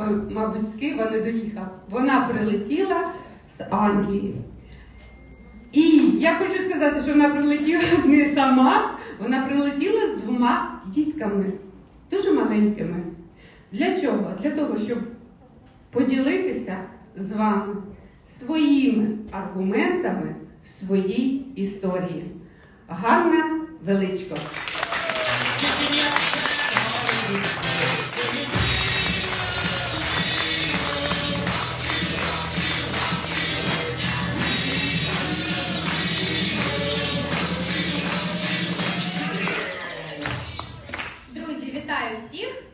той, мабуть, з Києва не доїхав. Вона прилетіла з Англії. І я хочу сказати, що вона прилетіла не сама, вона прилетіла з двома дітками, дуже маленькими. Для чого? Для того, щоб поділитися з вами своїми аргументами в своїй історії. Ганна Величко.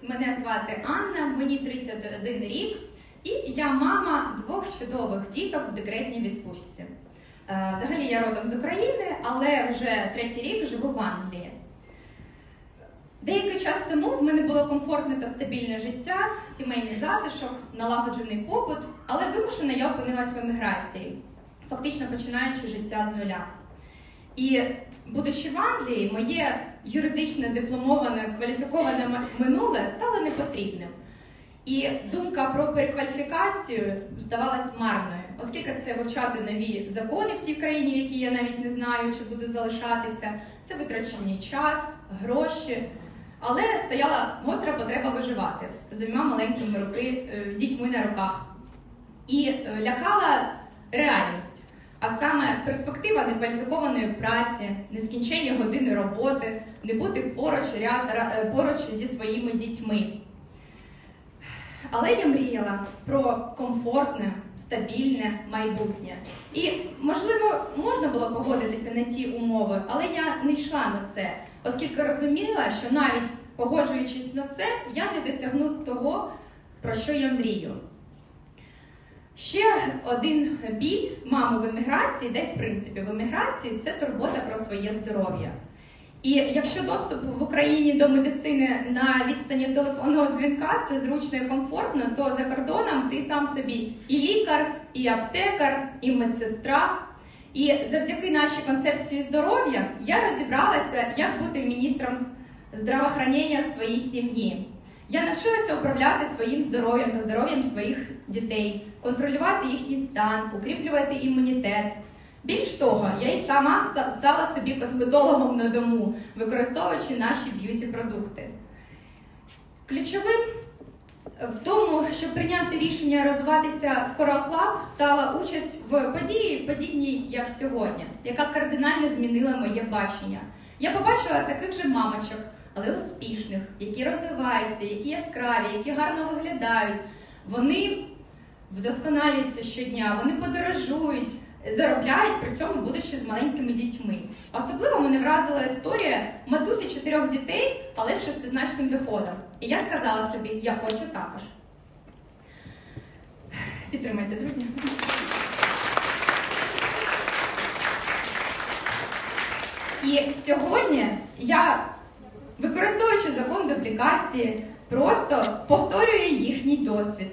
Мене звати Анна, мені 31 рік, і я мама двох чудових діток в декретній відпустці. Е, Взагалі я родом з України, але вже третій рік живу в Англії. Деякий час тому в мене було комфортне та стабільне життя, сімейний затишок, налагоджений побут, але вимушено я опинилась в еміграції, фактично починаючи життя з нуля. І будучи в Англії, моє юридичне дипломоване кваліфіковане минуле стало непотрібним. І думка про перекваліфікацію здавалась марною, оскільки це вивчати нові закони в тій країні, в якій я навіть не знаю, чи буду залишатися, це витрачений час, гроші. Але стояла гостра потреба виживати з двома маленькими руки, е, дітьми на руках. І е, лякала реальність, а саме перспектива некваліфікованої праці, нескінченні години роботи, не бути поруч, ряд, е, поруч зі своїми дітьми. Але я мріяла про комфортне, стабільне майбутнє. І, можливо, можна було погодитися на ті умови, але я не йшла на це, оскільки розуміла, що навіть погоджуючись на це, я не досягну того, про що я мрію. Ще один біль мами в еміграції, де в принципі в еміграції це турбота про своє здоров'я. І якщо доступ в Україні до медицини на відстані телефонного дзвінка це зручно і комфортно, то за кордоном ти сам собі і лікар, і аптекар, і медсестра. І завдяки нашій концепції здоров'я я розібралася, як бути міністром здравоохранення в своїй сім'ї. Я навчилася управляти своїм здоров'ям та здоров'ям своїх дітей, контролювати їхній стан, укріплювати імунітет. Більш того, я й сама стала собі косметологом на дому, використовуючи наші б'юті-продукти. Ключовим в тому, щоб прийняти рішення розвиватися в Coral стала участь в події, подібній, як сьогодні, яка кардинально змінила моє бачення. Я побачила таких же мамочок, але успішних, які розвиваються, які яскраві, які гарно виглядають. Вони вдосконалюються щодня, вони подорожують, заробляють при цьому, будучи з маленькими дітьми. Особливо мене вразила історія матусі чотирьох дітей, але з шестизначним доходом. І я сказала собі, я хочу також. Підтримайте, друзі. І сьогодні я, використовуючи закон дуплікації, просто повторюю їхній досвід.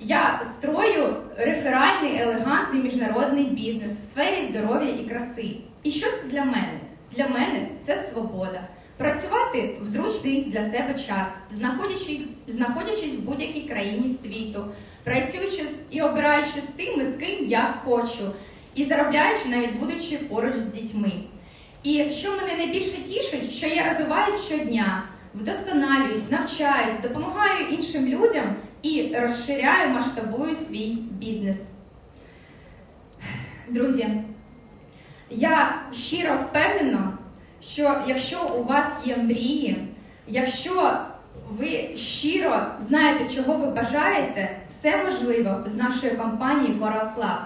Я строю реферальний елегантний міжнародний бізнес в сфері здоров'я і краси. І що це для мене? Для мене це свобода. Працювати в зручний для себе час, знаходячи, знаходячись в будь-якій країні світу, працюючи і обираючи з тими, з ким я хочу, і заробляючи, навіть будучи поруч з дітьми. І що мене найбільше тішить, що я розвиваюсь щодня, вдосконалююсь, навчаюсь, допомагаю іншим людям і розширяю, масштабую свій бізнес. Друзі, я щиро впевнена, що якщо у вас є мрії, якщо ви щиро знаєте, чого ви бажаєте, все можливо з нашої компанії Coral Club.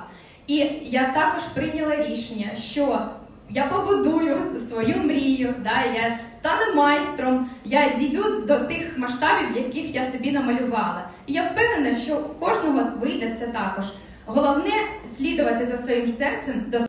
І я також прийняла рішення, що я побудую свою мрію, да, я стану майстром, я дійду до тих масштабів, яких я собі намалювала. І я впевнена, що у кожного вийде це також. Головне слідувати за своїм серцем до